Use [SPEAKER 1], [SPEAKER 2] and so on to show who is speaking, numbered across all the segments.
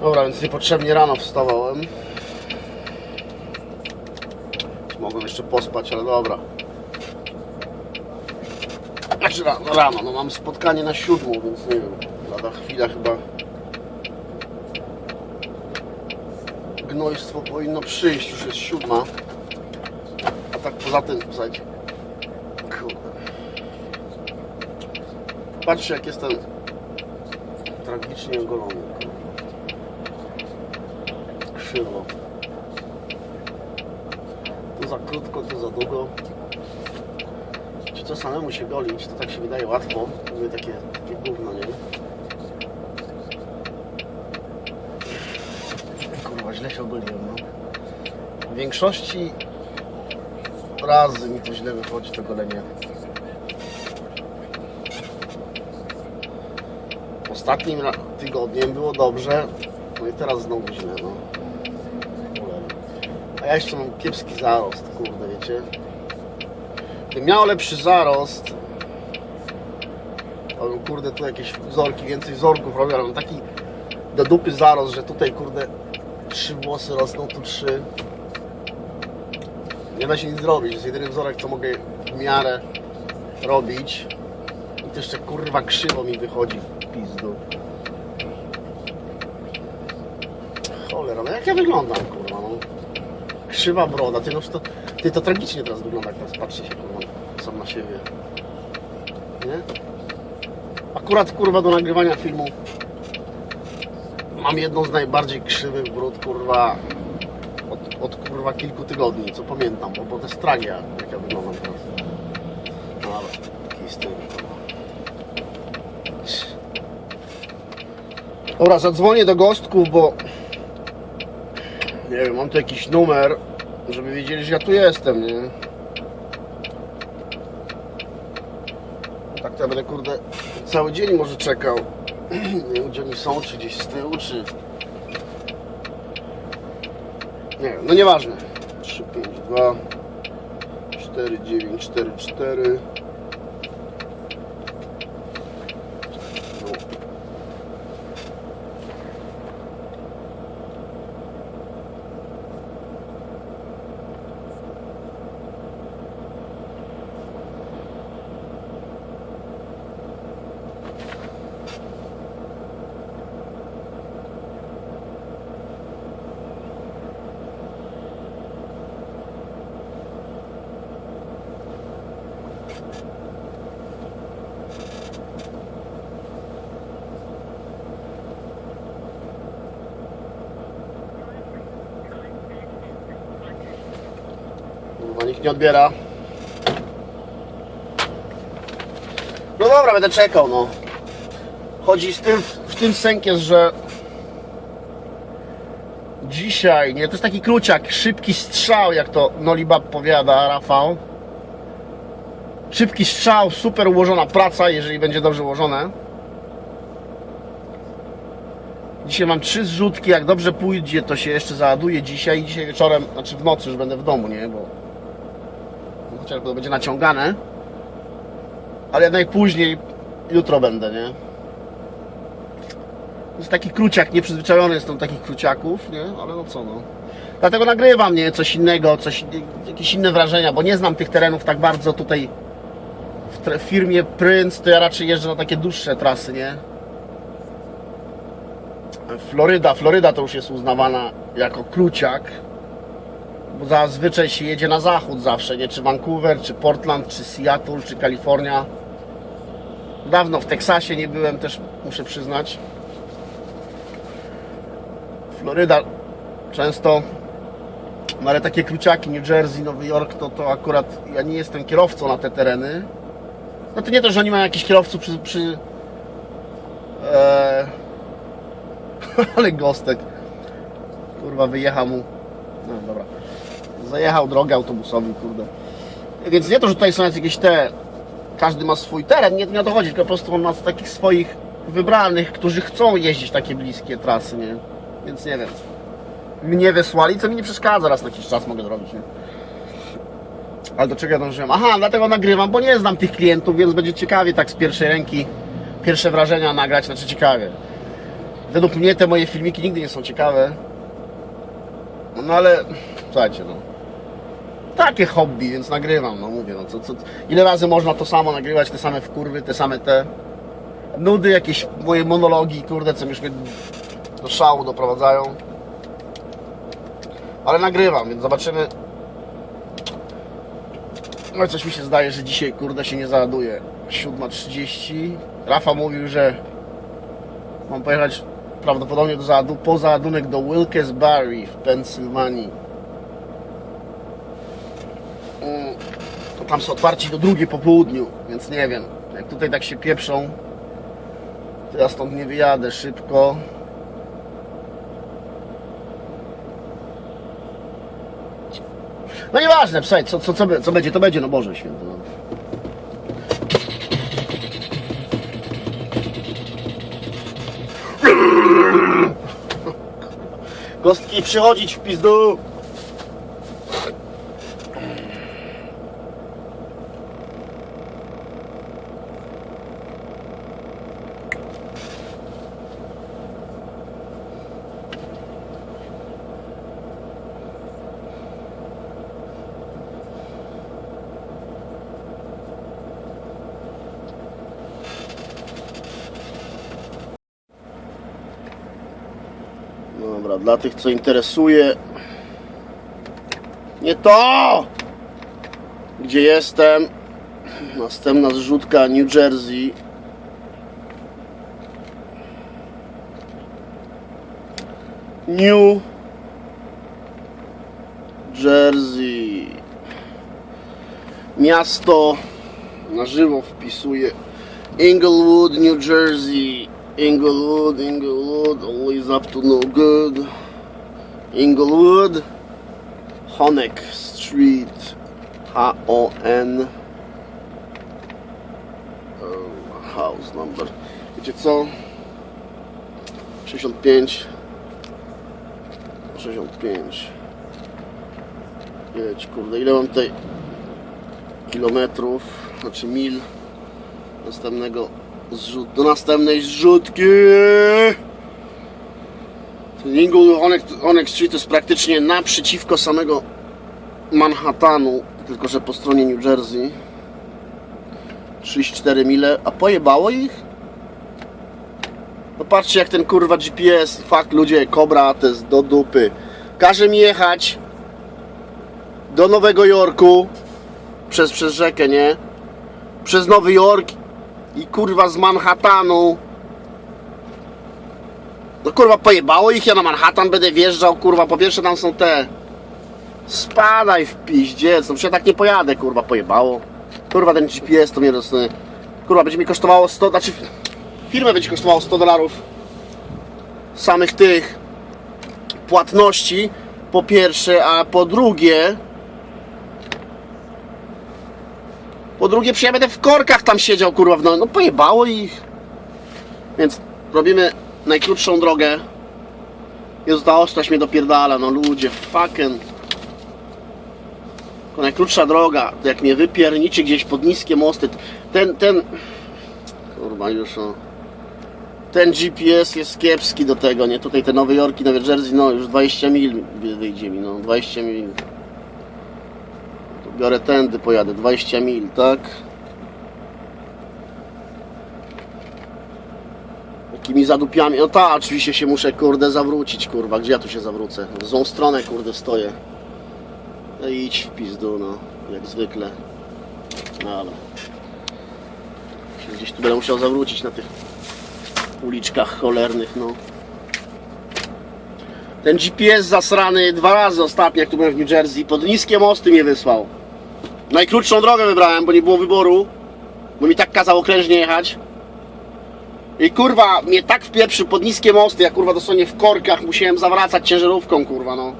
[SPEAKER 1] Dobra, więc niepotrzebnie rano wstawałem. Mogłem jeszcze pospać, ale dobra. Znaczy rano, rano, no mam spotkanie na siódmą, więc nie wiem, lada chwila chyba gnojstwo powinno przyjść, już jest siódma. A tak poza tym, słuchajcie, kurde. Patrzcie jak jestem tragicznie ogolony. Krzywo. Tu za krótko, tu za długo. Czy to samemu się golić, to tak się wydaje łatwo. Mówię takie, takie gówno, nie? Kurwa, źle się ogoliłem, no. W większości razy mi to źle wychodzi, to golenie. Ostatnim tygodniem było dobrze, no i teraz znowu źle, no. A ja jeszcze mam kiepski zarost, kurde, wiecie. Gdybym miał lepszy zarost, to bym, kurde, tu jakieś wzorki, więcej wzorków robił, ale mam taki do dupy zarost, że tutaj, kurde, trzy włosy rosną, tu trzy. Nie da się nic zrobić, to jest jedyny wzorek, co mogę w miarę robić. I to jeszcze, kurwa, krzywo mi wychodzi w pizdu. Cholera, no jak ja wyglądam, kurwa, no. Krzywa broda, ty no to, ty to tragicznie teraz wygląda, jak teraz patrzcie się, kurwa, sam na siebie. Nie? Akurat, kurwa, do nagrywania filmu mam jedną z najbardziej krzywych brud, kurwa, od, od kurwa kilku tygodni, co pamiętam, bo, bo to jest tragia, jak ja wyglądam teraz. No ale, taki kurwa. Dobra, zadzwonię do gostków, bo nie wiem, mam tu jakiś numer, żeby wiedzieli, że ja tu jestem, nie? Tak to ja będę, kurde, cały dzień może czekał. Nie wiem, gdzie oni są, czy gdzieś z tyłu, czy... Nie wiem, no nieważne. 3, 5, 2, 4, 9, 4, 4. Kurwa, nikt nie odbiera. No dobra, będę czekał, no. Chodzi z tym, w tym sęk jest, że dzisiaj, nie, to jest taki kruciak, szybki strzał, jak to Nolibab powiada, Rafał. Szybki strzał, super ułożona praca, jeżeli będzie dobrze ułożone. Dzisiaj mam trzy zrzutki, jak dobrze pójdzie, to się jeszcze załaduje dzisiaj. Dzisiaj wieczorem, znaczy w nocy już będę w domu, nie? Bo no, chociaż to będzie naciągane. Ale najpóźniej jutro będę, nie? Jest taki kruciak, nieprzyzwyczajony jestem do takich kruciaków, nie? Ale no co no. Dlatego nagrywam, nie? Coś innego, coś, jakieś inne wrażenia, bo nie znam tych terenów tak bardzo tutaj w firmie Prince, to ja raczej jeżdżę na takie dłuższe trasy, nie? Floryda, Floryda to już jest uznawana jako kruciak, bo zazwyczaj się jedzie na zachód zawsze, nie? Czy Vancouver, czy Portland, czy Seattle, czy Kalifornia. Dawno w Teksasie nie byłem też, muszę przyznać. Floryda często, no ale takie kruciaki, New Jersey, Nowy Jork, to, to akurat ja nie jestem kierowcą na te tereny. No to nie to, że oni mają jakichś kierowców przy... przy e, ale gostek. Kurwa, wyjechał mu. No dobra. Zajechał drogę autobusowi, kurde. Więc nie to, że tutaj są jakieś te. Każdy ma swój teren, nie, nie o to chodzi, tylko po prostu on ma takich swoich wybranych, którzy chcą jeździć takie bliskie trasy, nie? Więc nie wiem. Mnie wysłali, co mi nie przeszkadza, raz na jakiś czas mogę zrobić, nie? Ale do czego ja dążyłem? Aha, dlatego nagrywam, bo nie znam tych klientów, więc będzie ciekawie tak z pierwszej ręki pierwsze wrażenia nagrać, znaczy ciekawie według mnie te moje filmiki nigdy nie są ciekawe. No ale, słuchajcie, no. Takie hobby, więc nagrywam, no mówię, no co, co, ile razy można to samo nagrywać, te same wkurwy, te same te nudy, jakieś moje monologi, kurde, co już mnie do szału doprowadzają. Ale nagrywam, więc zobaczymy. No i coś mi się zdaje, że dzisiaj, kurde, się nie załaduje. 7.30. Rafa mówił, że mam pojechać prawdopodobnie do zaadu, po załadunek do Wilkes-Barre w Pensylwanii. Mm, to Tam są otwarci do drugiej po południu, więc nie wiem. Jak tutaj tak się pieprzą, to ja stąd nie wyjadę szybko. No nieważne, psaj, co, co, co, co będzie, to będzie, no Boże święty. No. Kostki przychodzić w pizdu. Dobra, dla tych co interesuje. Nie to! Gdzie jestem? Następna zrzutka New Jersey. New Jersey. Miasto na żywo wpisuję Inglewood, New Jersey Inglewood, Inglewood, always up to no good. Inglewood, Honeck Street, H-O-N. Oh, House number. Wiecie co? 65. 65. Jedź, kurde, ile mam tutaj kilometrów, znaczy mil następnego zrzut, do następnej zrzutki. Onyx, Onyx Street jest praktycznie naprzeciwko samego Manhattanu, tylko że po stronie New Jersey. 34 mile, a pojebało ich? No patrzcie jak ten kurwa GPS, fakt ludzie, Cobra to jest do dupy. Każe mi jechać do Nowego Jorku przez, przez rzekę, nie? Przez Nowy Jork i kurwa z Manhattanu. No kurwa pojebało ich, ja na Manhattan będę wjeżdżał, kurwa, po pierwsze tam są te... Spadaj w piździec, no przecież ja tak nie pojadę, kurwa, pojebało. Kurwa ten GPS to mnie dostanie. Kurwa, będzie mi kosztowało 100, znaczy firmę będzie kosztowało 100 dolarów samych tych płatności, po pierwsze, a po drugie Po drugie, przecież ja będę w korkach tam siedział, kurwa, no, no pojebało ich. Więc robimy najkrótszą drogę. Jezu, ta ostrość mnie dopierdala, no ludzie, fucking. Najkrótsza droga, to jak mnie wypierniczy gdzieś pod niskie mosty, ten, ten... Kurwa, już o... Ten GPS jest kiepski do tego, nie? Tutaj te Nowe Jorki, Nowe Jersey, no już 20 mil wyjdzie mi, no 20 mil. Biorę tędy, pojadę 20 mil, tak? Jakimi zadupiami. No tak, oczywiście się muszę, kurde, zawrócić, kurwa. Gdzie ja tu się zawrócę? W złą stronę, kurde, stoję. No idź w pizdu, no. Jak zwykle. No ale... Gdzieś tu będę musiał zawrócić na tych uliczkach cholernych, no. Ten GPS zasrany dwa razy ostatnio, jak tu byłem w New Jersey, pod niskie mosty mnie wysłał. Najkrótszą drogę wybrałem, bo nie było wyboru. Bo mi tak kazał okrężnie jechać. I kurwa, mnie tak wpieprzył pod niskie mosty, jak kurwa dosłownie w korkach musiałem zawracać ciężarówką, kurwa, no.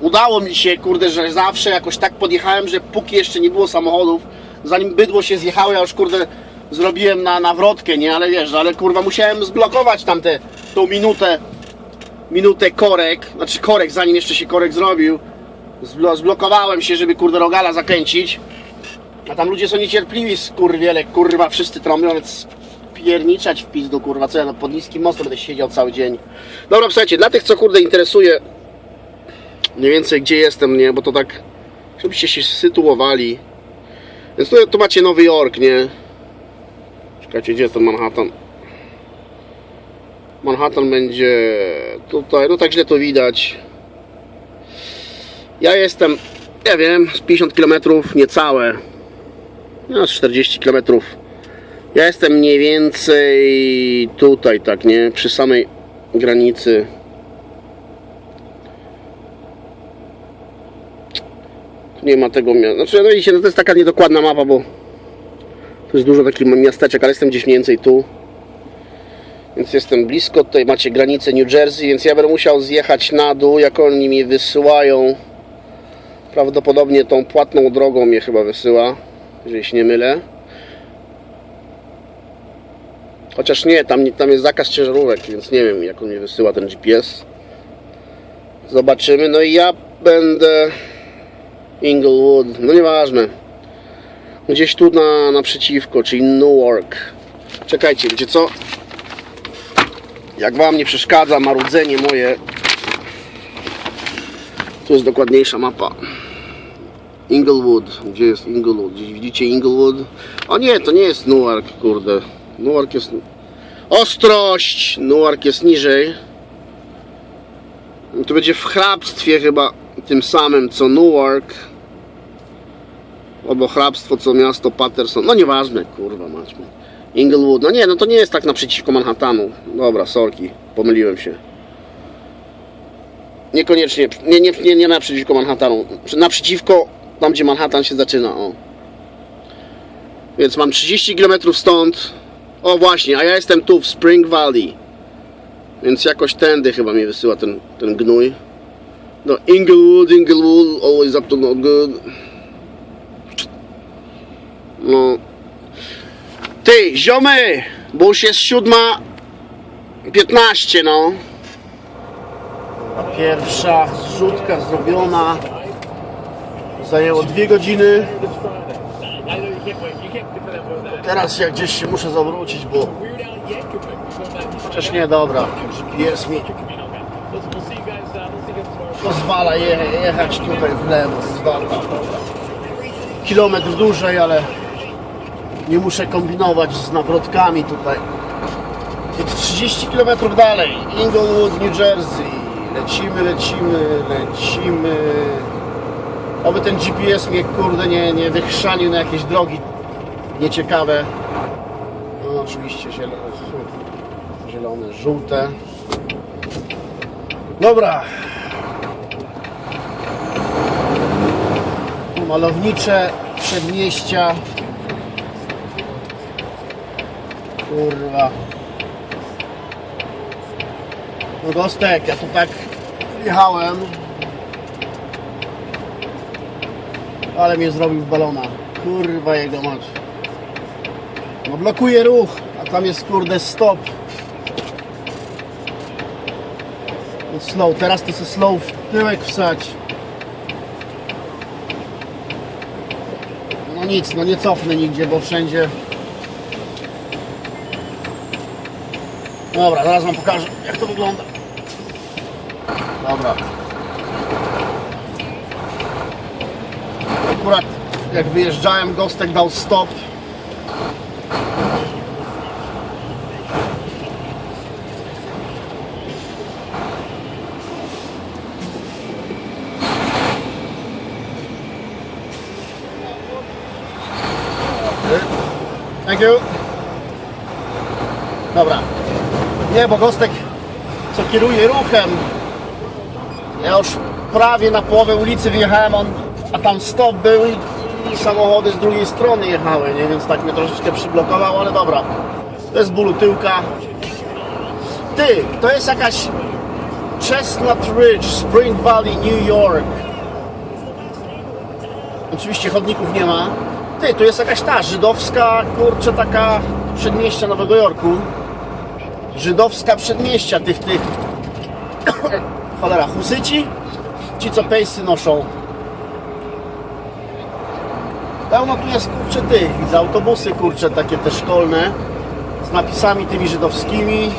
[SPEAKER 1] Udało mi się, kurde, że zawsze jakoś tak podjechałem, że póki jeszcze nie było samochodów, zanim bydło się zjechało, ja już kurde zrobiłem na nawrotkę, nie, ale wiesz, ale kurwa musiałem zblokować tamte, tą minutę, minutę korek, znaczy korek, zanim jeszcze się korek zrobił, Zblo zblokowałem się, żeby kurde rogala zakręcić, a tam ludzie są niecierpliwi, skurwiele, kurwa, wszyscy trąbią, więc napierniczać w pizdu, kurwa, co ja no, pod niskim mostem będę siedział cały dzień. Dobra, słuchajcie, dla tych, co kurde interesuje mniej więcej gdzie jestem, nie, bo to tak, żebyście się sytuowali. Więc tu, tu macie Nowy Jork, nie? Czekajcie, gdzie jest ten Manhattan? Manhattan będzie tutaj, no tak źle to widać. Ja jestem, ja wiem, z 50 km niecałe, no z 40 km. Ja jestem mniej więcej tutaj, tak, nie? Przy samej granicy. Nie ma tego miasta. Znaczy, no widzicie, no to jest taka niedokładna mapa, bo tu jest dużo takich miasteczek, ale jestem gdzieś mniej więcej tu. Więc jestem blisko, tutaj macie granicę New Jersey, więc ja będę musiał zjechać na dół, jak oni mi wysyłają. Prawdopodobnie tą płatną drogą mnie chyba wysyła, jeżeli się nie mylę. Chociaż nie, tam, tam jest zakaz ciężarówek, więc nie wiem jak on mnie wysyła ten GPS. Zobaczymy. No i ja będę Inglewood, no nieważne. Gdzieś tu na, naprzeciwko, czyli Newark. Czekajcie, wiecie co? Jak wam nie przeszkadza marudzenie moje, tu jest dokładniejsza mapa. Inglewood, gdzie jest Inglewood? Gdzieś widzicie Inglewood? O nie, to nie jest Newark, kurde. Newark jest... Ostrość! Newark jest niżej. To będzie w hrabstwie chyba tym samym co Newark. Albo hrabstwo co miasto Patterson. No nieważne, kurwa mać. Inglewood. No nie, no to nie jest tak naprzeciwko Manhattanu. Dobra, sorki, pomyliłem się. Niekoniecznie, nie, nie, nie, nie naprzeciwko Manhattanu. Naprzeciwko tam, gdzie Manhattan się zaczyna, o. Więc mam 30 km stąd. O właśnie, a ja jestem tu w Spring Valley. Więc jakoś tędy chyba mnie wysyła ten, ten gnój. No, Inglewood, Inglewood, always up to no good. No. Ty, ziomy! Bo już jest siódma 15, no. Pierwsza zrzutka zrobiona. Zajęło dwie godziny. Teraz ja gdzieś się muszę zawrócić, bo Przecież nie, dobra. GPS mi pozwala je, jechać tutaj w lewo. Kilometr dłużej, ale nie muszę kombinować z nawrotkami tutaj. Więc 30 km dalej. Inglewood, New Jersey. Lecimy, lecimy, lecimy. Oby ten GPS mnie kurde nie, nie wychrzanił na jakieś drogi nieciekawe. No oczywiście zielone, zielone, żółte. Dobra. Malownicze przedmieścia. Kurwa. No Gostek, ja tu tak jechałem. Ale mnie zrobił w balona. Kurwa jego mać. No blokuje ruch, a tam jest kurde stop. No slow, teraz to se slow w tyłek wsać. No nic, no nie cofnę nigdzie, bo wszędzie... Dobra, zaraz wam pokażę jak to wygląda. Dobra. Akurat jak wyjeżdżałem, Gostek dał stop. Thank you. Dobra. Nie, bo Gostek co kieruje ruchem. Ja już prawie na połowę ulicy wyjechałem, on, a tam stop był i, samochody z drugiej strony jechały, nie? więc tak mnie troszeczkę przyblokował, ale dobra. To jest bólu tyłka. Ty, to jest jakaś Chestnut Ridge, Spring Valley, New York. Oczywiście chodników nie ma. Ty, tu jest jakaś ta żydowska, kurczę, taka przedmieścia Nowego Jorku. Żydowska przedmieścia tych, tych, cholera, husyci? Ci, co pejsy noszą. Pełno tu jest, kurczę, tych, widzę, autobusy, kurczę, takie te szkolne. z napisami tymi żydowskimi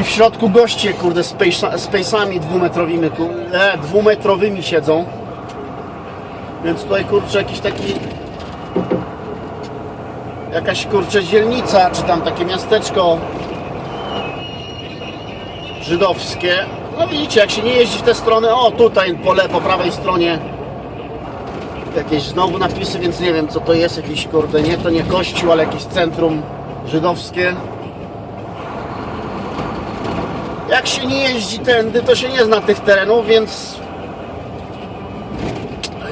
[SPEAKER 1] i w środku goście, kurde, z, pejsa, z pejsami dwumetrowymi, kurde, dwumetrowymi siedzą. Więc tutaj, kurczę, jakiś taki jakaś, kurczę, dzielnica, czy tam takie miasteczko żydowskie. No widzicie, jak się nie jeździ w tę stronę, o tutaj po, le, po prawej stronie jakieś znowu napisy, więc nie wiem co to jest, jakiś kurde, nie to nie kościół, ale jakieś centrum żydowskie. Jak się nie jeździ tędy, to się nie zna tych terenów, więc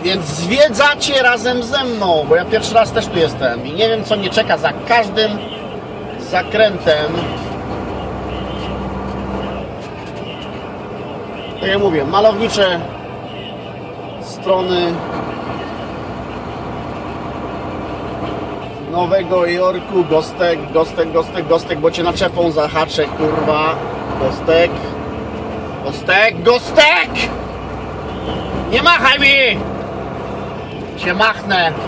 [SPEAKER 1] więc zwiedzacie razem ze mną, bo ja pierwszy raz też tu jestem i nie wiem co mnie czeka za każdym zakrętem. Tak jak mówię, malownicze strony Nowego Jorku, Gostek, Gostek, Gostek, Gostek, bo cię naczepą zahaczę, kurwa. Gostek, Gostek, Gostek! Nie machaj mi! Cię machnę.